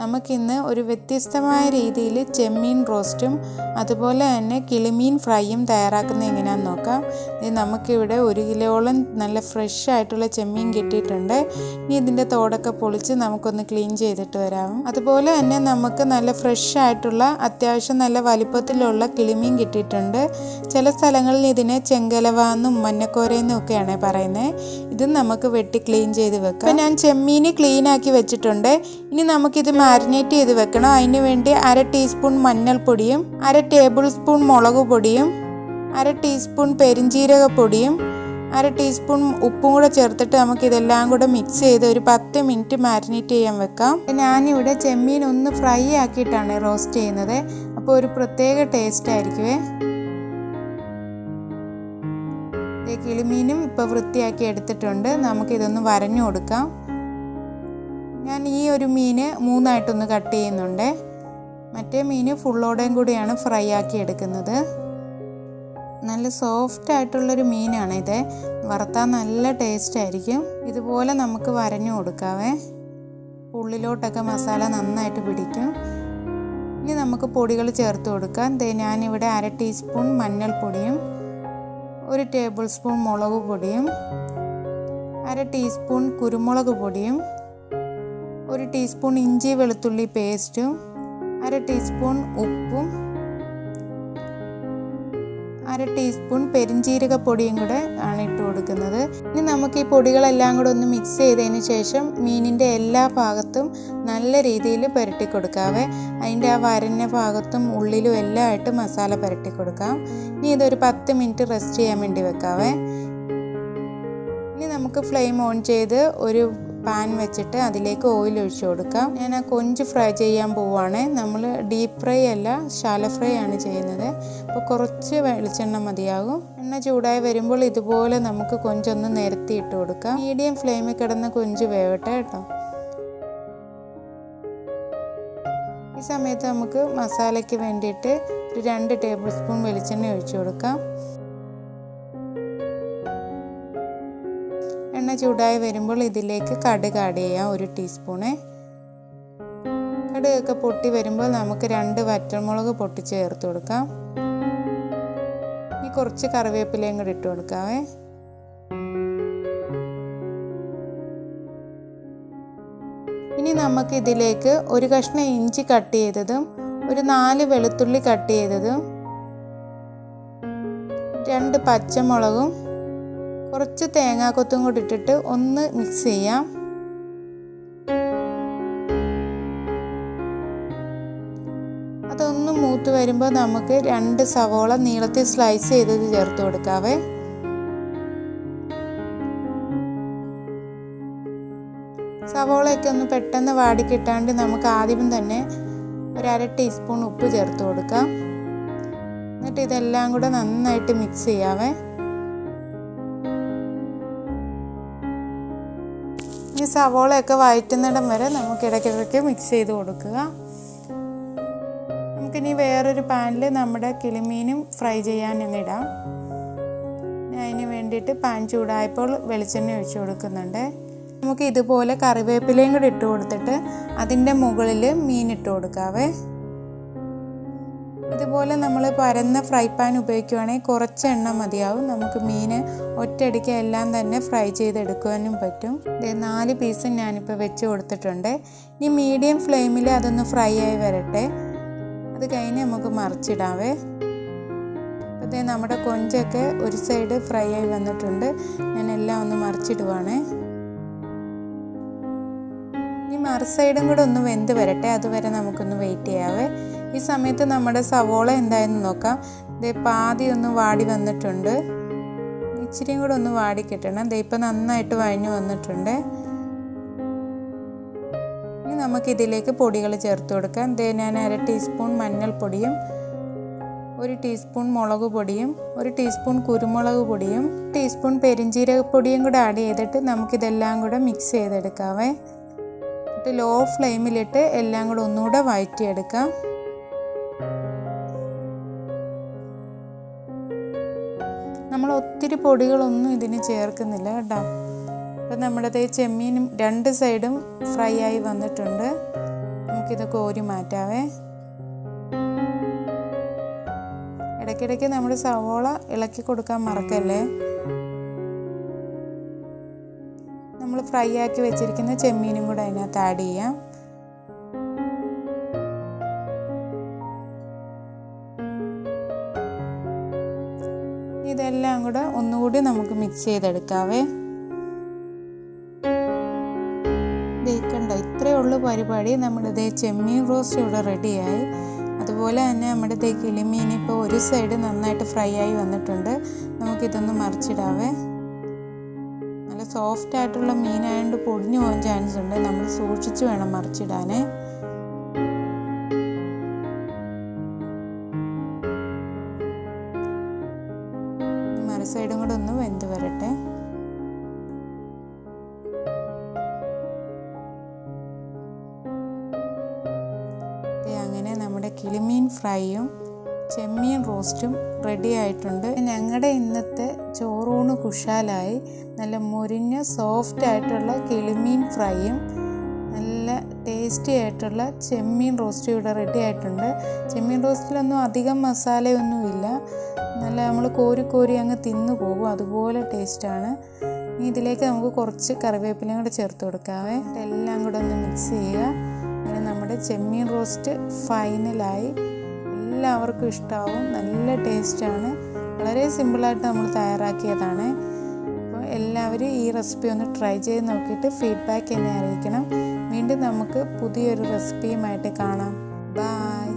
നമുക്കിന്ന് ഒരു വ്യത്യസ്തമായ രീതിയിൽ ചെമ്മീൻ റോസ്റ്റും അതുപോലെ തന്നെ കിളിമീൻ ഫ്രൈയും തയ്യാറാക്കുന്നത് എങ്ങനെയാണെന്ന് നോക്കാം. ഇത് നമുക്കിവിടെ ഒരു കിലോളം നല്ല ഫ്രഷ് ആയിട്ടുള്ള ചെമ്മീൻ കിട്ടിയിട്ടുണ്ട്. ഇനി ഇതിന്റെ തോടൊക്കെ പൊളിച്ച് നമുക്കൊന്ന് ക്ലീൻ ചെയ്തിട്ട് വരാം. അതുപോലെ തന്നെ നമുക്ക് നല്ല ഫ്രഷ് ആയിട്ടുള്ള അത്യാവശ്യം നല്ല വലിപ്പത്തിലുള്ള കിളിമീൻ കിട്ടിയിട്ടുണ്ട്. ചില സ്ഥലങ്ങളിൽ ഇതിനെ ചെങ്കലവാന്നും മഞ്ഞക്കോരയെന്നും ഒക്കെയാണ് പറയുന്നത് ഇത് നമുക്ക് വെട്ടി ക്ലീൻ ചെയ്ത് വെക്കാം. ഞാൻ ചെമ്മീൻ ക്ലീൻ ആക്കി വെച്ചിട്ടുണ്ട്. ഇനി നമുക്കിത് മാരിനേറ്റ് ചെയ്ത് വെക്കണം. അതിന് വേണ്ടി അര ടീസ്പൂൺ മഞ്ഞൾപ്പൊടിയും അര ടേബിൾ സ്പൂൺ മുളക് പൊടിയും അര ടീസ്പൂൺ പെരിഞ്ജീരകപ്പൊടിയും അര ടീസ്പൂൺ ഉപ്പും കൂടെ ചേർത്തിട്ട് നമുക്ക് ഇതെല്ലാം കൂടെ മിക്സ് ചെയ്ത് ഒരു പത്ത് മിനിറ്റ് മാരിനേറ്റ് ചെയ്യാൻ വെക്കാം. ഞാനിവിടെ ചെമ്മീൻ ഒന്ന് ഫ്രൈ ആക്കിയിട്ടാണ് റോസ്റ്റ് ചെയ്യുന്നത്. അപ്പോൾ ഒരു പ്രത്യേക ടേസ്റ്റ് ആയിരിക്കുമേ കിളിമീനും ഇപ്പോൾ വൃത്തിയാക്കി എടുത്തിട്ടുണ്ട്. നമുക്കിതൊന്ന് വരഞ്ഞു കൊടുക്കാം. ഞാൻ ഈ ഒരു മീന് മൂന്നായിട്ടൊന്ന് കട്ട് ചെയ്യുന്നുണ്ട്. മറ്റേ മീന് ഫുള്ളോടെയും കൂടിയാണ് ഫ്രൈ ആക്കി എടുക്കുന്നത്. നല്ല സോഫ്റ്റ് ആയിട്ടുള്ളൊരു മീനാണ് ഇത് വറുത്താൽ നല്ല ടേസ്റ്റ് ആയിരിക്കും. ഇതുപോലെ നമുക്ക് വരഞ്ഞു കൊടുക്കാവേ. ഉള്ളിലോട്ടൊക്കെ മസാല നന്നായിട്ട് പിടിക്കും. ഇനി നമുക്ക് പൊടികൾ ചേർത്ത് കൊടുക്കാം. ദേ ഞാനിവിടെ അര ടീസ്പൂൺ മഞ്ഞൾപ്പൊടിയും ഒരു ടേബിൾ സ്പൂൺ മുളക് പൊടിയും അര ടീസ്പൂൺ കുരുമുളക് പൊടിയും ഒരു ടീസ്പൂൺ ഇഞ്ചി വെളുത്തുള്ളി പേസ്റ്റും അര ടീസ്പൂൺ ഉപ്പും അര ടീസ്പൂൺ പെരിഞ്ജീരകപ്പൊടിയും കൂടെ ആണ് ഇട്ട് കൊടുക്കുന്നത്. ഇനി നമുക്ക് ഈ പൊടികളെല്ലാം കൂടെ ഒന്ന് മിക്സ് ചെയ്തതിന് ശേഷം മീനിന്റെ എല്ലാ ഭാഗത്തും നല്ല രീതിയിൽ പുരട്ടി കൊടുക്കാവേ. അതിന്റെ ആ വരഞ്ഞ ഭാഗത്തും ഉള്ളിലും എല്ലാം ആയിട്ട് മസാല പുരട്ടി കൊടുക്കാം. ഇനി ഇതൊരു പത്ത് മിനിറ്റ് റെസ്റ്റ് ചെയ്യാൻ വേണ്ടി വെക്കാവേ. ഇനി നമുക്ക് ഫ്ലെയിം ഓൺ ചെയ്ത് ഒരു പാൻ വെച്ചിട്ട് അതിലേക്ക് ഓയിൽ ഒഴിച്ചു കൊടുക്കാം. ഞാൻ ആ കൊഞ്ച് ഫ്രൈ ചെയ്യാൻ പോവുകയാണ് നമ്മൾ ഡീപ്പ് ഫ്രൈ അല്ല ശാല ഫ്രൈ ആണ് ചെയ്യുന്നത്. അപ്പോൾ കുറച്ച് വെളിച്ചെണ്ണ മതിയാകും. എണ്ണ ചൂടായി വരുമ്പോൾ ഇതുപോലെ നമുക്ക് കൊഞ്ചൊന്ന് നിരത്തി ഇട്ട് കൊടുക്കാം. മീഡിയം ഫ്ലെയിമിൽ കിടന്ന് കൊഞ്ച് വേവട്ടെ കേട്ടോ. ഈ സമയത്ത് നമുക്ക് മസാലയ്ക്ക് വേണ്ടിയിട്ട് ഒരു രണ്ട് ടേബിൾ സ്പൂൺ വെളിച്ചെണ്ണ ഒഴിച്ചു കൊടുക്കാം. എണ്ണ ചൂടായി വരുമ്പോൾ ഇതിലേക്ക് കടുക് ആഡ് ചെയ്യാം ഒരു ടീസ്പൂണ് കടുകൊക്കെ പൊട്ടി വരുമ്പോൾ നമുക്ക് രണ്ട് വറ്റൽമുളക് പൊട്ടി ചേർത്ത് കൊടുക്കാം. ഇനി കുറച്ച് കറിവേപ്പിലയും കൂടി ഇട്ട് കൊടുക്കാവേ. ഇനി നമുക്ക് ഇതിലേക്ക് ഒരു കഷ്ണം ഇഞ്ചി കട്ട് ചെയ്തതും ഒരു നാല് വെളുത്തുള്ളി കട്ട് ചെയ്തതും രണ്ട് പച്ചമുളകും കുറച്ച് തേങ്ങാക്കൊത്തും കൂടി ഇട്ടിട്ട് ഒന്ന് മിക്സ് ചെയ്യാം. അതൊന്ന് മൂത്ത് വരുമ്പോൾ നമുക്ക് രണ്ട് സവോള നീളത്തിൽ സ്ലൈസ് ചെയ്തത് ചേർത്ത് കൊടുക്കാവേ. സവോളയൊക്കെ ഒന്ന് പെട്ടെന്ന് വാടിക്കിട്ടാണ്ട് നമുക്ക് ആദ്യം തന്നെ ഒരു അര ടീസ്പൂൺ ഉപ്പ് ചേർത്ത് കൊടുക്കാം. എന്നിട്ട് ഇതെല്ലാം കൂടെ നന്നായിട്ട് മിക്സ് ചെയ്യാവേ. ഈ സവോളയൊക്കെ വഴറ്റുന്നിടം വരെ നമുക്ക് ഇടയ്ക്കിടയ്ക്ക് മിക്സ് ചെയ്ത് കൊടുക്കുക. നമുക്കിനി വേറൊരു പാനിൽ നമ്മുടെ കിളിമീനും ഫ്രൈ ചെയ്യാൻ ഇടാം. അതിന് വേണ്ടിയിട്ട് പാൻ ചൂടായപ്പോൾ വെളിച്ചെണ്ണ ഒഴിച്ചു കൊടുക്കുന്നുണ്ട്. നമുക്ക് ഇതുപോലെ കറിവേപ്പിലയും കൂടി ഇട്ട് കൊടുത്തിട്ട് അതിന്റെ മുകളിൽ മീൻ ഇട്ട് കൊടുക്കാവേ. ഇതുപോലെ നമ്മൾ പരന്ന ഫ്രൈ പാൻ ഉപയോഗിക്കുവാണെങ്കിൽ കുറച്ച് എണ്ണ മതിയാവും. നമുക്ക് മീൻ ഒറ്റയടിക്ക് എല്ലാം തന്നെ ഫ്രൈ ചെയ്തെടുക്കുവാനും പറ്റും. ഇത് നാല് പീസ് ഞാനിപ്പോൾ വെച്ച് കൊടുത്തിട്ടുണ്ട്. ഇനി മീഡിയം ഫ്ലെയിമിൽ അതൊന്ന് ഫ്രൈ ആയി വരട്ടെ. അത് കഴിഞ്ഞ് നമുക്ക് മറിച്ചിടാവേ. അത് നമ്മുടെ കൊഞ്ചൊക്കെ ഒരു സൈഡ് ഫ്രൈ ആയി വന്നിട്ടുണ്ട്. ഞാൻ എല്ലാം ഒന്ന് മറിച്ചിടുവാണേ. ഇനി മറു സൈഡും കൂടെ ഒന്ന് വെന്ത് വരട്ടെ. അതുവരെ നമുക്കൊന്ന് വെയിറ്റ് ചെയ്യാവേ. ഈ സമയത്ത് നമ്മുടെ സവോള എന്തായെന്ന് നോക്കാം. ദേ പാതി ഒന്ന് വാടി വന്നിട്ടുണ്ട്. ഇച്ചിരിയും കൂടെ ഒന്ന് വാടി കിട്ടണം. ദേ ഇപ്പം നന്നായിട്ട് വഴഞ്ഞു വന്നിട്ടുണ്ട്. ഇനി നമുക്ക് ഇതിലേക്ക് പൊടികൾ ചേർത്ത് കൊടുക്കാം. ദേ ഞാൻ അര ടീസ്പൂൺ മഞ്ഞൾപ്പൊടിയും ഒരു ടീസ്പൂൺ മുളക് പൊടിയും ഒരു ടീസ്പൂൺ കുരുമുളക് പൊടിയും ടീസ്പൂൺ പെരിഞ്ജീരകപ്പൊടിയും കൂടെ ആഡ് ചെയ്തിട്ട് നമുക്കിതെല്ലാം കൂടെ മിക്സ് ചെയ്തെടുക്കാവേ. എന്നിട്ട് ലോ ഫ്ലെയിമിലിട്ട് എല്ലാം കൂടെ ഒന്നുകൂടെ വഴറ്റിയെടുക്കാം. നമ്മൾ ഒത്തിരി പൊടികളൊന്നും ഇതിന് ചേർക്കുന്നില്ല കേട്ടോ. അപ്പം നമ്മുടെ ദേ ചെമ്മീനും രണ്ട് സൈഡും ഫ്രൈ ആയി വന്നിട്ടുണ്ട്. നമുക്കിത് കോരി മാറ്റാവേ. ഇടയ്ക്കിടയ്ക്ക് നമ്മുടെ സവോള ഇളക്കി കൊടുക്കാൻ മറക്കല്ലേ? നമ്മൾ ഫ്രൈ ആക്കി വെച്ചിരിക്കുന്ന ചെമ്മീനും കൂടെ അതിനകത്ത് ആഡ് ചെയ്യാം. ഇതെല്ലാം കൂടെ ഒന്നുകൂടി നമുക്ക് മിക്സ് ചെയ്തെടുക്കാവേ. കണ്ടോ ഇത്രയേ ഉള്ളൂ പരിപാടി. നമ്മുടെ ദേ ചെമ്മീൻ റോസ്റ്റ് ഇവിടെ റെഡിയായി. അതുപോലെ തന്നെ നമ്മുടെ ദേ കിളിമീൻ ഇപ്പോൾ ഒരു സൈഡ് നന്നായിട്ട് ഫ്രൈ ആയി വന്നിട്ടുണ്ട്. നമുക്കിതൊന്ന് മറിച്ചിടാവേ. നല്ല സോഫ്റ്റ് ആയിട്ടുള്ള മീനായതുകൊണ്ട് പൊടിഞ്ഞു പോകാൻ ചാൻസ് ഉണ്ട്. നമ്മൾ സൂക്ഷിച്ച് വേണം മറിച്ചിടാനേ. അങ്ങനെ നമ്മുടെ കിളിമീൻ ഫ്രൈയും ചെമ്മീൻ റോസ്റ്റും റെഡി ആയിട്ടുണ്ട്. ഞങ്ങളുടെ ഇന്നത്തെ ചോറൂണ് കുഷാലായി നല്ല മുരിഞ്ഞ സോഫ്റ്റ് ആയിട്ടുള്ള കിളിമീൻ ഫ്രൈയും നല്ല ടേസ്റ്റി ആയിട്ടുള്ള ചെമ്മീൻ റോസ്റ്റും ഇവിടെ റെഡി ആയിട്ടുണ്ട്. ചെമ്മീൻ റോസ്റ്റിലൊന്നും അധികം മസാലയൊന്നുമില്ല നല്ല നമ്മൾ കോരി കോരി അങ്ങ് തിന്നു പോകും. അതുപോലെ ടേസ്റ്റാണ് ഇനി ഇതിലേക്ക് നമുക്ക് കുറച്ച് കറിവേപ്പിലയും കൂടെ ചേർത്ത് കൊടുക്കാവേ. എല്ലാം കൂടെ ഒന്ന് മിക്സ് ചെയ്യുക. അങ്ങനെ നമ്മുടെ ചെമ്മീൻ റോസ്റ്റ് ഫൈനലായി. എല്ലാവർക്കും ഇഷ്ടമാവും നല്ല ടേസ്റ്റാണ്. വളരെ സിമ്പിളായിട്ട് നമ്മൾ തയ്യാറാക്കിയതാണ്. അപ്പോൾ എല്ലാവരും ഈ റെസിപ്പി ഒന്ന് ട്രൈ ചെയ്ത് നോക്കിയിട്ട് ഫീഡ്ബാക്ക് എന്നെ അറിയിക്കണം. വീണ്ടും നമുക്ക് പുതിയൊരു റെസിപ്പിയുമായിട്ട് കാണാം. ബായ്.